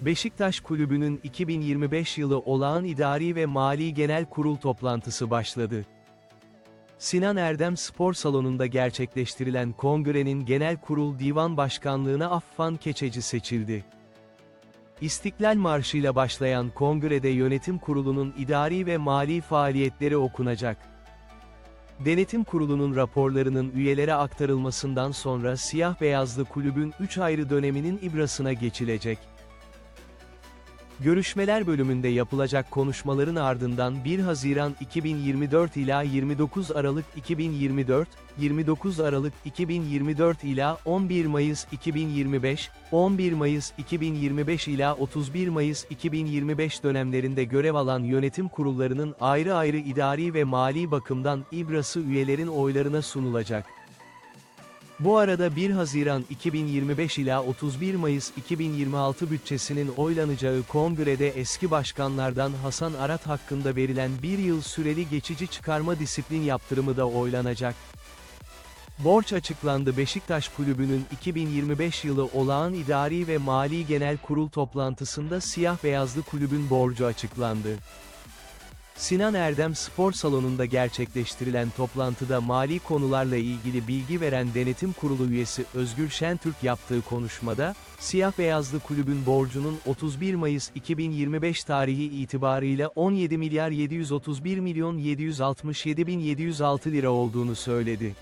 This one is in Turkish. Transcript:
Beşiktaş Kulübü'nün 2025 yılı olağan idari ve mali genel kurul toplantısı başladı. Sinan Erdem Spor Salonu'nda gerçekleştirilen kongrenin genel kurul divan başkanlığına Affan Keçeci seçildi. İstiklal Marşı'yla başlayan kongrede yönetim kurulunun idari ve mali faaliyetleri okunacak. Denetim Kurulu'nun raporlarının üyelere aktarılmasından sonra siyah beyazlı kulübün 3 ayrı döneminin ibrasına geçilecek. Görüşmeler bölümünde yapılacak konuşmaların ardından 1 Haziran 2024 ila 29 Aralık 2024, 29 Aralık 2024 ila 11 Mayıs 2025, 11 Mayıs 2025 ila 31 Mayıs 2025 dönemlerinde görev alan yönetim kurullarının ayrı ayrı idari ve mali bakımdan ibrası üyelerin oylarına sunulacak. Bu arada 1 Haziran 2025 ila 31 Mayıs 2026 bütçesinin oylanacağı kongrede eski başkanlardan Hasan Arat hakkında verilen bir yıl süreli geçici çıkarma disiplin yaptırımı da oylanacak. Borç açıklandı Beşiktaş Kulübü'nün 2025 yılı olağan idari ve mali genel kurul toplantısında siyah beyazlı kulübün borcu açıklandı. Sinan Erdem Spor Salonu'nda gerçekleştirilen toplantıda mali konularla ilgili bilgi veren Denetim Kurulu üyesi Özgür Şentürk yaptığı konuşmada, Siyah Beyazlı Kulübün borcunun 31 Mayıs 2025 tarihi itibarıyla 17 milyar 731 milyon 767 bin 706 lira olduğunu söyledi.